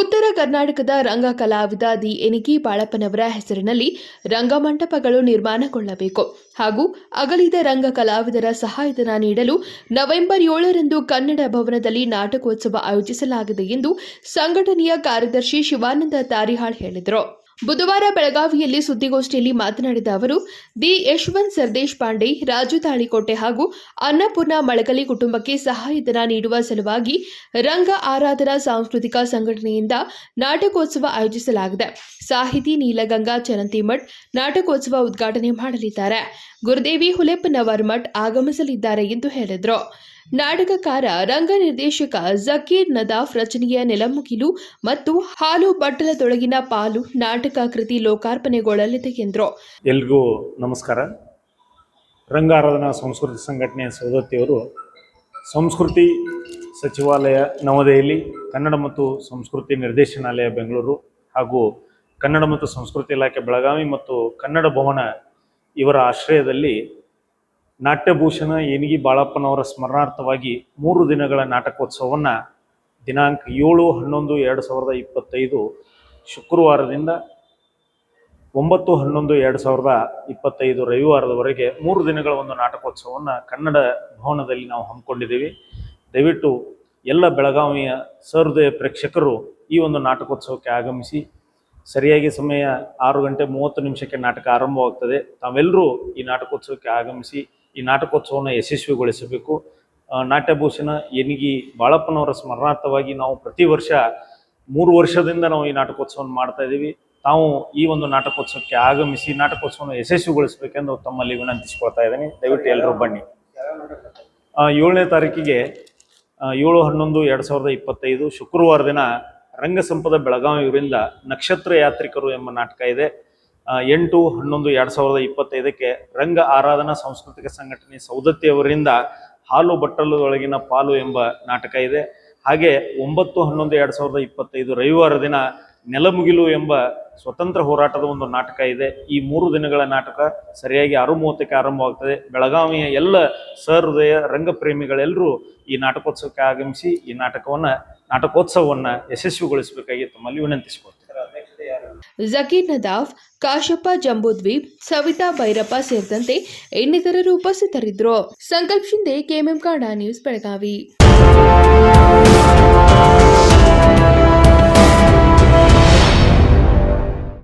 ಉತ್ತರ ಕರ್ನಾಟಕದ ರಂಗ ಕಲಾವಿದ ದಿ ಎನಿಗಿ ಬಾಳಪ್ಪನವರ ಹೆಸರಿನಲ್ಲಿ ರಂಗಮಂಟಪಗಳು ನಿರ್ಮಾಣಗೊಳ್ಳಬೇಕು ಹಾಗೂ ಅಗಲಿದ ರಂಗ ಕಲಾವಿದರ ಸಹಾಯಧನ ನೀಡಲು ನವೆಂಬರ್ ಏಳರಂದು ಕನ್ನಡ ಭವನದಲ್ಲಿ ನಾಟಕೋತ್ಸವ ಆಯೋಜಿಸಲಾಗಿದೆ ಎಂದು ಸಂಘಟನೆಯ ಕಾರ್ಯದರ್ಶಿ ಶಿವಾನಂದ ತಾರಿಹಾಳ್ ಹೇಳಿದರು. ಬುಧವಾರ ಬೆಳಗಾವಿಯಲ್ಲಿ ಸುದ್ದಿಗೋಷ್ಠಿಯಲ್ಲಿ ಮಾತನಾಡಿದ ಅವರು ದಿ ಯಶವಂತ್ ಸರ್ದೇಶ್ ಪಾಂಡೆ, ರಾಜು ತಾಳಿಕೋಟೆ ಹಾಗೂ ಅನ್ನಪೂರ್ಣ ಮಳಗಲಿ ಕುಟುಂಬಕ್ಕೆ ಸಹಾಯಧನ ನೀಡುವ ಸಲುವಾಗಿ ರಂಗ ಆರಾಧನಾ ಸಾಂಸ್ಕೃತಿಕ ಸಂಘಟನೆಯಿಂದ ನಾಟಕೋತ್ಸವ ಆಯೋಜಿಸಲಾಗಿದೆ. ಸಾಹಿತಿ ನೀಲಗಂಗಾ ಚರಂತಿಮಠ್ ನಾಟಕೋತ್ಸವ ಉದ್ಘಾಟನೆ ಮಾಡಲಿದ್ದಾರೆ. ಗುರುದೇವಿ ಹುಲೆಪ್ಪನವರ್ ಮಠ್ ಆಗಮಿಸಲಿದ್ದಾರೆ ಎಂದು ಹೇಳಿದರು. ನಾಟಕಕಾರ, ರಂಗ ನಿರ್ದೇಶಕ ಜಕೀರ್ ನದಾಫ್ ರಚನೆಯ ನೆಲಮುಗಿಲು ಮತ್ತು ಹಾಲು ಬಟ್ಟಲದೊಳಗಿನ ಪಾಲು ನಾಟಕ ಕೃತಿ ಲೋಕಾರ್ಪಣೆಗೊಳ್ಳಲಿದೆ ಎಂದರು. ಎಲ್ರಿಗೂ ನಮಸ್ಕಾರ. ರಂಗಾರಾಧನಾ ಸಂಸ್ಕೃತಿ ಸಂಘಟನೆಯ ಸೌದತ್ತಿಯವರು ಸಂಸ್ಕೃತಿ ಸಚಿವಾಲಯ ನವದೆಹಲಿ, ಕನ್ನಡ ಮತ್ತು ಸಂಸ್ಕೃತಿ ನಿರ್ದೇಶನಾಲಯ ಬೆಂಗಳೂರು ಹಾಗೂ ಕನ್ನಡ ಮತ್ತು ಸಂಸ್ಕೃತಿ ಇಲಾಖೆ ಬೆಳಗಾವಿ ಮತ್ತು ಕನ್ನಡ ಭವನ ಇವರ ಆಶ್ರಯದಲ್ಲಿ ನಾಟ್ಯಭೂಷಣ ಏನಿಗಿ ಬಾಳಪ್ಪನವರ ಸ್ಮರಣಾರ್ಥವಾಗಿ ಮೂರು ದಿನಗಳ ನಾಟಕೋತ್ಸವವನ್ನು ದಿನಾಂಕ ಏಳು ಹನ್ನೊಂದು ಎರಡು ಸಾವಿರದ ಇಪ್ಪತ್ತೈದು ಶುಕ್ರವಾರದಿಂದ ಒಂಬತ್ತು ಹನ್ನೊಂದು ಎರಡು ಸಾವಿರದ ಇಪ್ಪತ್ತೈದು ರವಿವಾರದವರೆಗೆ ಮೂರು ದಿನಗಳ ಒಂದು ನಾಟಕೋತ್ಸವವನ್ನು ಕನ್ನಡ ಭವನದಲ್ಲಿ ನಾವು ಹಮ್ಮಿಕೊಂಡಿದ್ದೀವಿ. ದಯವಿಟ್ಟು ಎಲ್ಲ ಬೆಳಗಾವಿಯ ಸಹೃದಯ ಪ್ರೇಕ್ಷಕರು ಈ ಒಂದು ನಾಟಕೋತ್ಸವಕ್ಕೆ ಆಗಮಿಸಿ, ಸರಿಯಾಗಿ ಸಮಯ ಆರು ಗಂಟೆ ಮೂವತ್ತು ನಿಮಿಷಕ್ಕೆ ನಾಟಕ ಆರಂಭವಾಗ್ತದೆ. ತಾವೆಲ್ಲರೂ ಈ ನಾಟಕೋತ್ಸವಕ್ಕೆ ಆಗಮಿಸಿ ಈ ನಾಟಕೋತ್ಸವವನ್ನು ಯಶಸ್ವಿಗೊಳಿಸಬೇಕು. ನಾಟ್ಯಭೂಷಣ ಎನಿಗಿ ಬಾಳಪ್ಪನವರ ಸ್ಮರಣಾರ್ಥವಾಗಿ ನಾವು ಪ್ರತಿ ವರ್ಷ ಮೂರು ವರ್ಷದಿಂದ ನಾವು ಈ ನಾಟಕೋತ್ಸವವನ್ನು ಮಾಡ್ತಾ ಇದ್ದೀವಿ ತಾವು ಈ ಒಂದು ನಾಟಕೋತ್ಸವಕ್ಕೆ ಆಗಮಿಸಿ ನಾಟಕೋತ್ಸವವನ್ನು ಯಶಸ್ವಿಗೊಳಿಸಬೇಕೆಂದು ತಮ್ಮಲ್ಲಿ ವಿನಂತಿಸಿಕೊಳ್ತಾ ಇದ್ದೀನಿ. ದಯವಿಟ್ಟು ಎಲ್ಲರೂ ಬನ್ನಿ. ಏಳನೇ ತಾರೀಕಿಗೆ ಏಳು ಹನ್ನೊಂದು ಎರಡು ಸಾವಿರದ ಇಪ್ಪತ್ತೈದು ಶುಕ್ರವಾರ ದಿನ ರಂಗಸಂಪದ ಬೆಳಗಾವಿ ಇವರಿಂದ ನಕ್ಷತ್ರ ಯಾತ್ರಿಕರು ಎಂಬ ನಾಟಕ ಇದೆ. ಎಂಟು, ಹನ್ನೊಂದು, ಎರಡು ಸಾವಿರದ ಇಪ್ಪತ್ತೈದಕ್ಕೆ ರಂಗ ಆರಾಧನಾ ಸಾಂಸ್ಕೃತಿಕ ಸಂಘಟನೆ ಸೌದತ್ತಿಯವರಿಂದ ಹಾಲು ಬಟ್ಟಲುದೊಳಗಿನ ಪಾಲು ಎಂಬ ನಾಟಕ ಇದೆ. ಹಾಗೆ ಒಂಬತ್ತು, ಹನ್ನೊಂದು, ಎರಡು ಸಾವಿರದ ಇಪ್ಪತ್ತೈದು ರವಿವಾರ ದಿನ ನೆಲಮುಗಿಲು ಎಂಬ ಸ್ವತಂತ್ರ ಹೋರಾಟದ ಒಂದು ನಾಟಕ ಇದೆ. ಈ ಮೂರು ದಿನಗಳ ನಾಟಕ ಸರಿಯಾಗಿ ಆರು ಮೂವತ್ತಕ್ಕೆ ಆರಂಭವಾಗ್ತದೆ. ಬೆಳಗಾವಿಯ ಎಲ್ಲ ಸಹೃದಯ ರಂಗಪ್ರೇಮಿಗಳೆಲ್ಲರೂ ಈ ನಾಟಕೋತ್ಸವಕ್ಕೆ ಆಗಮಿಸಿ ಈ ನಾಟಕವನ್ನು, ನಾಟಕೋತ್ಸವವನ್ನು ಯಶಸ್ವಿಗೊಳಿಸಬೇಕಾಗಿ ತಮ್ಮಲ್ಲಿ ವಿನಂತಿಸಿಕೊಳ್ತೇನೆ. ಜಕೀರ್ ನದಾಫ್, ಕಾಶಪ್ಪ ಜಂಬೂದ್ವೀಪ್ ಸವಿತಾ ಭೈರಪ್ಪ ಸೇರಿದಂತೆ ಇನ್ನಿತರರು ಉಪಸ್ಥಿತರಿದ್ದರು. ಸಂಕಲ್ಪ ಶಿಂದೆ ಕೆಎಂಎಂ ಕಾಡ ನ್ಯೂಸ್, ಬೆಳಗಾವಿ.